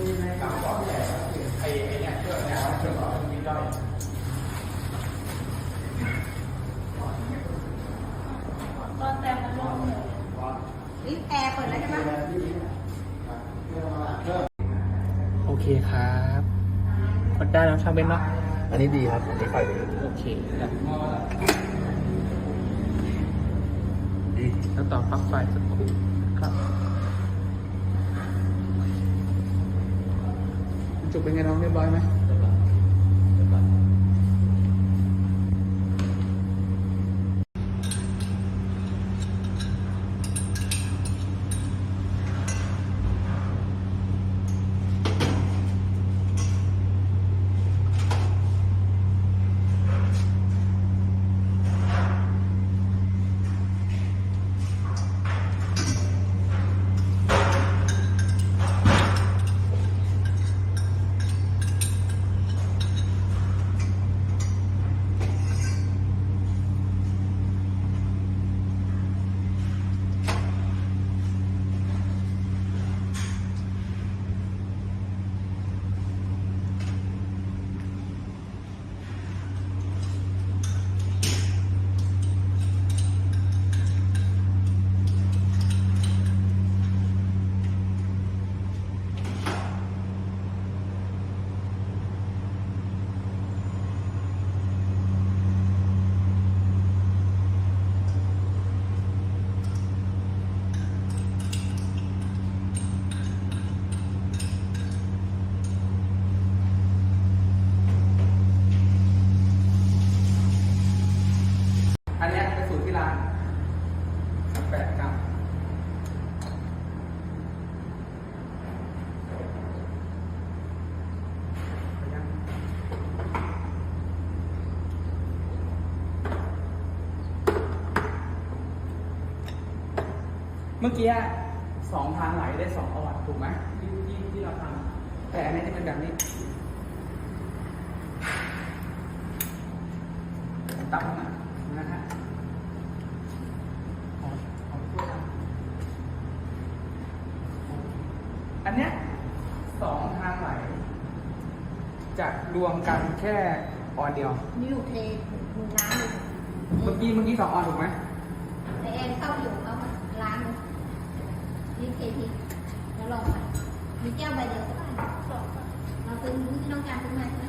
ตอนแตงมันลงเลยลิฟต์แอร์เปิดแล้วใช่ไหมโอเคครับกดได้แล้วชาวเบนเนาะอันนี้ดีครับอันนี้ไฟดีโอเคแล้วต่อปลั๊กไฟสักหน่อย จุกเป็นไงน้องเรียบร้อยไหม เมื่อกี้สองทางไหลได้สองออดถูกไหมที่ที่ที่เราทำแต่อันนี้จะเป็นแบบนี้ตับมานะฮะอันเนี้ยสองทางไหลจะรวมกันแค่ออนเดียว นี่หนูเทถุงน้ำเลยเมื่อกี้เมื่อกี้สองออนถูกไหม แต่แอนเข้าอยู่เอามาล้างนี่ เททิ้งแล้วลองไปมีแก้วใบเดียวก็ได้เราซื้อที่ต้องการซื้อมาใช่ไหม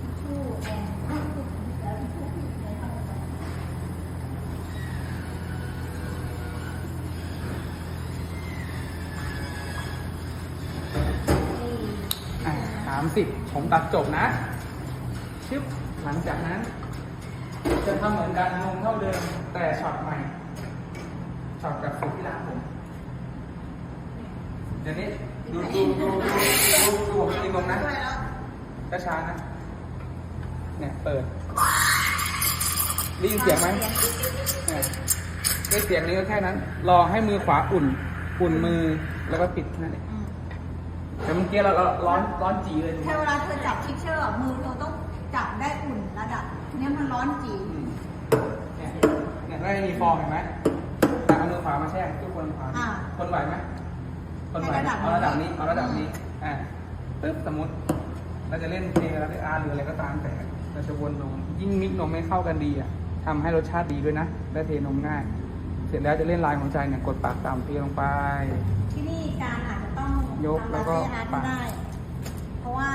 ทิชชู่แอนไม่ถูกแล้วทิชชู่พี่เลยเข้าไปอ่าสามสิบผมตัดจบนะชึบหลังจากนั้น จะทำเหมือนกันลงเท่าเดิมแต่ช็อตใหม่ ช็อตกับสูตรที่ร้านผมเดี๋ยวนี้ดูดูดูดูดูดูผมจริงลงนะกระช้านะเนี่ยเปิดได้ยินเสียงไหมเนี่ยได้เสียงนี้ก็แค่นั้น รอให้มือขวาอุ่น อุ่นมือแล้วก็ปิดนั่นเองแต่เมื่อกี้เราเราร้อนร้อนจีเลยถูกไหมถ้าเวลาเธอจับทิชเชอร์มือเธอต้องจับได้อุ่นระดับเนี่ยมันร้อนจีเนี่ยเนี่ยได้มีฟองเห็นไหมามือขวามาแช่ทุกคนขวาอ่าคนไหวไหมคนไหวให้ระดับ เอาระดับนี้นี้เอาระดับนี้อ่าปึ๊บสมมติ เราจะเล่นเพลงอะไรอาร์หรืออะไรก็ตามแต่เราจะวนนมยิ่งมิกนมไม่เข้ากันดีอะทำให้รสชาติดีด้วยนะและเทนมง่าย เสร็จแล้วจะเล่นลายของใจเนี่ยกดปากตามเทลงไป ที่นี่การอาจจะต้องยกแล้วก็ทำลาเต้อาร์ตปัดได้ เพราะว่า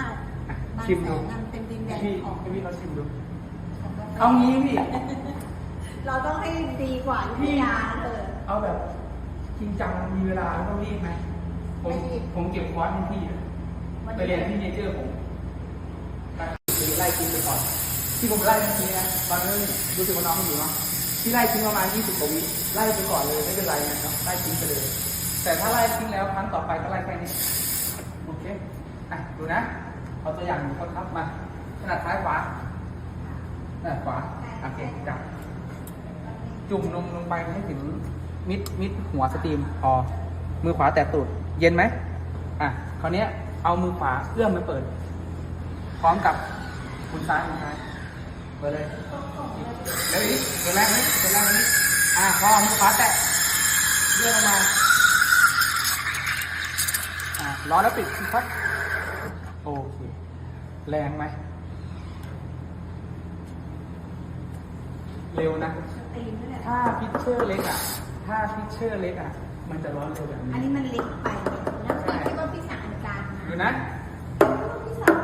อะบางชิมแสดูนมันเป็นดินแดนพี่ของให้พี่เขาชิมดู ของกาแฟเอางี้พี่ เราต้องให้ดีกว่าที่ยาเธอ เอาแบบจริงจังมีเวลาแล้วต้องรีบไหมผมไม่รีบ ผมเก็บคอร์สให้พี่อะไปเรียนที่เนเจอร์ผมไล่กินไปก่อน ที่ผมไล่เมื่อกี้นะตอนนั้นรู้สึกว่าน้องอยู่เนาะที่ไล่ทิ้งประมาณ20กว่าวิไล่ไปก่อนเลยไม่เป็นไรนะครับไล่ทิ้งไปเลย แต่ถ้าไล่ทิ้งแล้วครั้งต่อไปก็ไล่แค่นี้โอเคอะดูนะเอาตัวอย่างหนึ่งคนครับมาขนาดซ้ายขวาขนาดขวาโอเคจับจุ่มนมลงไปให้ถึง มิดมิดหัวสตรีมพอมือขวาแตะตูดเย็นไหมอะคราวเนี้ยเอามือขวาเอื้อมไปเปิด พร้อมกับคุณซ้ายคุณซ้ายเปิดเลยเดี๋ยวนี้เปิดแรกนี้เปิดแรกนี้อะพอมือขวาแตะเลื่อนลงมาอะร้อนแล้วปิดครับโอเคแรงไหมเร็วนะตีนนั่นแหละถ้าพิชเชอร์เล็กอะ ถ้าพิชเชอร์เล็กอะ มันจะร้อนเร็วแบบอันนี้นี้มันเล็กไปแล้วพี่คิดว่าพี่สารการดูนะ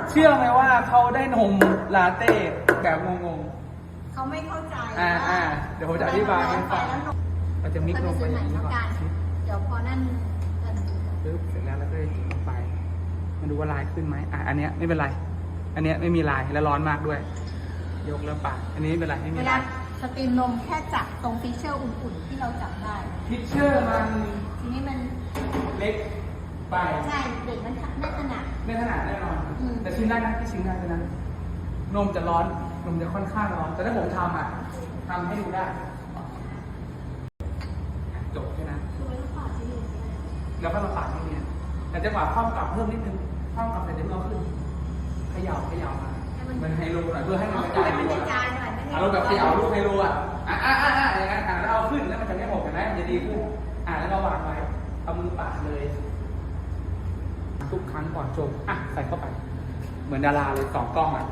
เชื่อไหมว่าเขาได้นมลาเต้แบบงงเขาไม่เข้าใจอ่าอ่าเดี๋ยวผมจะอธิบายให้ฟังแล้วนมๆเราจะมิกซ์ลงไปอย่างนี้ก่อนเดี๋ยวพอนั่นจะดูปึ๊บเสร็จแล้วเราก็จะจุ่มลงไปมาดูว่าลายขึ้นไหมอะอันเนี้ยไม่เป็นไร อันเนี้ยไม่มีลายและร้อนมากด้วย ยกแล้วปาดอันนี้ไม่เป็นไรไม่เวมีลาลาย สตรีมนมแค่จับตรงฟิชเชอร์อุ่นๆที่เราจับได้ พิชเชอร์มันทีนี้มันเล็กไปใช่เด็กมันไม่ถนัด ไม่ขนาดแน่นอน อืม แต่ชิมได้นะที่ชิมได้เลยนะนมจะร้อน นมจะค่อนข้างร้อน แต่ถ้าผมทำอะทำให้ดูได้ จบแค่นั้นคือไม่ต้องปาดที่อยู่แล้วก็เราปาดให้เนี่ยแต่จังหวะคว่ำกลับเพิ่มนิดนึงคว่ำกลับแต่เดี๋ยวเราขึ้นเขย่าเขย่ามามันไฮโลหน่อยเพื่อให้มันกระจายให้มันตัวกระจายหน่อยไม่ให้ อารมณ์แบบเขย่าลูกไฮโลอะอะอะอะอะอย่างนั้นอะแล้วเอาขึ้นแล้วมันจะไม่หกกันนะมันจะดีขึ้นอะแล้วก็วางไว้เอามือปาดเลยทุกครั้งก่อนชมอะใส่เข้าไป เหมือนดาราเลยสองกล้องอะ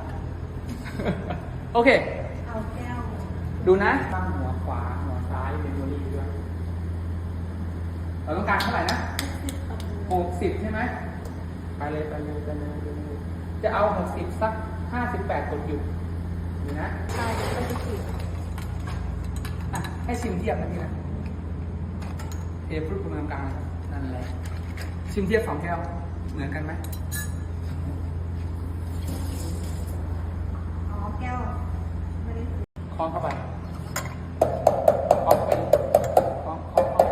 โอเค เอาแก้ว ดูนะตั้งหัวขวาหัวซ้ายเป็นตัวรีด้วยเราต้องการเท่าไหร่นะหกสิบใช่ไหมไปเลยไปเลยไปเลยไปเลยจะเอาหกสิบสักห้าสิบแปดกดอยู่ ดูนะใช่ก็จะขีดอะให้ชิมเทียบนะพี่นะเทฟรุตคุณกลางๆนะครับนั่นแหละชิมเทียบสองแก้วเหมือนกันไหมอ๋อแก้วไม่ได้คล้องเข้าไปคล้องเข้าไปคล้องคล้องเข้าไป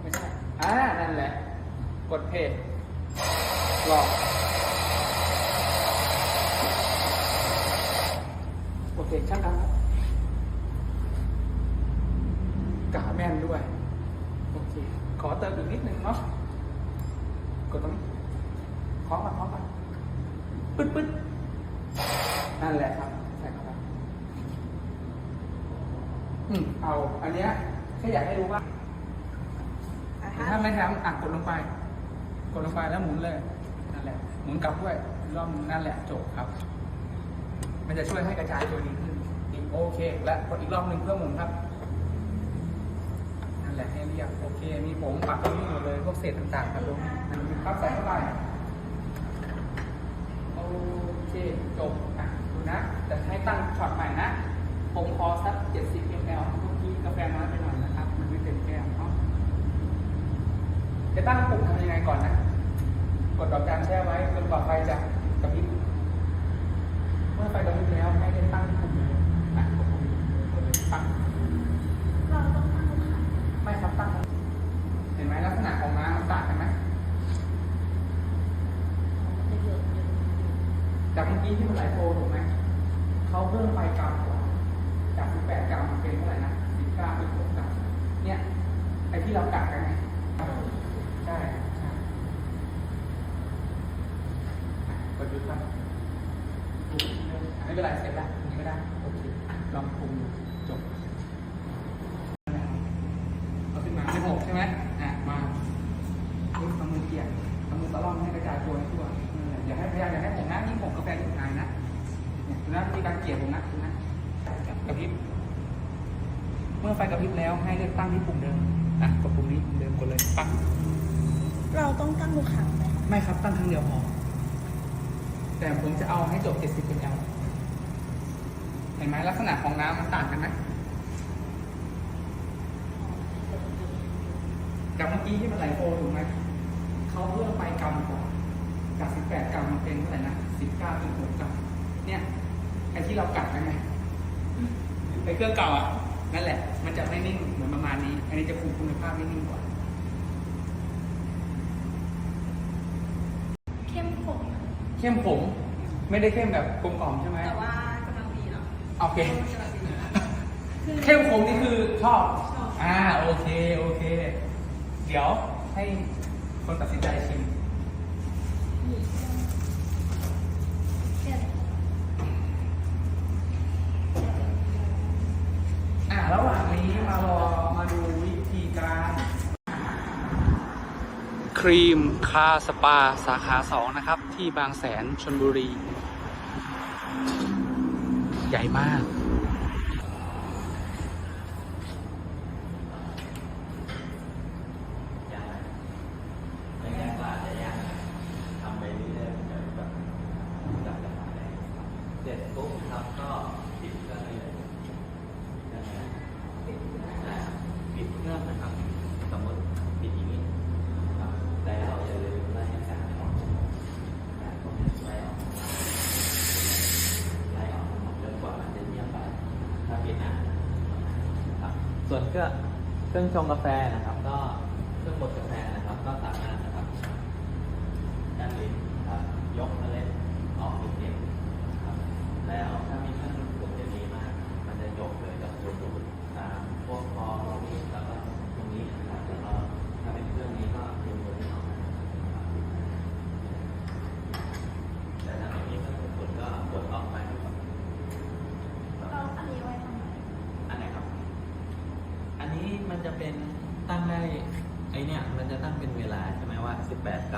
ไม่ใช่อ่านั่นแหละ กดเพจหลอก โอเคช่างกันครับกาแม่นด้วย โอเค ขอเติมอีกนิดนึงเนาะ กดตรงนี้คล้องมาคล้องมาปึ๊ดปึ๊ดนั่นแหละครับใส่เข้าไปอืมเอา อันเนี้ยแค่อยากให้รู้ว่าอะถ้าไม่ทำอะกดลงไป กดลงไปแล้วหมุนเลย นั่นแหละ หมุนกลับด้วยรอบนึงนั่นแหละจบครับ มันจะช่วยให้กระจายตัวดีขึ้นอีกโอเค และกดอีกรอบหนึ่งเพื่อหมุนครับนั่นแหละให้เรียบโอเค มีผงปักตรงนี้หมดเลยพวกเศษต่างๆครับลงนั่นครับใส่เข้าไปโอเคจบอะดูนะจะให้ตั้งช็อตใหม่นะผมขอสัก 70 ml เมื่อกี้กาแฟน้อยไปหน่อยนะครับ มันไม่เต็มแก้วเนาะจะตั้งปุ่มทำยังไงก่อนนะ กดดอกจันแช่ไว้จนกว่าไฟจะกระพริบ เมื่อไฟกระพริบแล้วให้ได้ตั้งปุ่มเลยอะกดปุ่มกดเลยตั้ง เราต้องตั้งค่ะ ไม่ครับตั้ง เห็นไหมลักษณะของน้ำมันต่างกันไหม จะเยอะเยอะ จา กี้ที่มันไหลโฟถูกไหมเขาเพิ่มไปกรัมกว่าจาก18กรัมเป็นเท่าไหร่นะ19เป็นหกรัมเนี่ยไอ้ที่เรากัดกันไงใช่ใช่อะกดดูครับไม่เป็นไรเสร็จแล้วนี้ไม่ได้โอเคลองปรุงดูจบเอาขึ้นมาเป็นหกใช่ไหมอะ มาปึ๊บเอามือเกี่ยเอามือตะล่อมให้กระจายตัวให้ทั่วนั่นแหละอย่าให้พยายามอย่าให้ผมนะยิ่งผมกาแฟยิ่งนายนะเนี่ยดูนะวิธีการเกี่ยผมนะดูนะกระพริบ เมื่อ ไฟกระพริบแล้วให้เลือกตั้งที่ปุ่มเดิมอะกดปุ่มนี้ปุ่มเดิมกดเลยปั๊บเราต้องตั้งลูกขังไหมไม่ครับตั้งครั้งเดียวพอแต่ผมจะเอาให้จบ 70เป็นยาวเห็นไหมลักษณะของน้ำมันต่างกันไหมจากเมื่อกี้ที่มันไหลโฟถูกไหมเขาเพิ่มไฟกรัมกว่าจาก 18 กรัมมันเป็นเท่าไหร่นะ 19.6 กรัมเนี่ยไอ้ที่เรากัดกันไงไอ้เครื่องเก่าอะ นั่นแหละ มันจะไม่นิ่งเหมือนประมาณนี้ อันนี้จะคุมคุณภาพไม่นิ่งกว่า เข้มข้นเข้มผม ไม่ได้เข้มแบบกลมกล่อมใช่ไหมแต่ว่ากำลังดีเนาะโอเคเข้มผมนี่คือชอบ อ่าโอเคโอเค เดี๋ยวให้คนตัดสินใจชิมอ่า ระหว่างนี้มารอมาดูวิธีการ ค รีมคาสปาสาขาสองนะครับ ที่บางแสนชนบุรี ใหญ่มาก ก็เครื่องชงกาแฟนะครับ จะเป็นตั้งได้ไอเนี่ยมันจะตั้งเป็นเวลาใช่ไหมว่า 18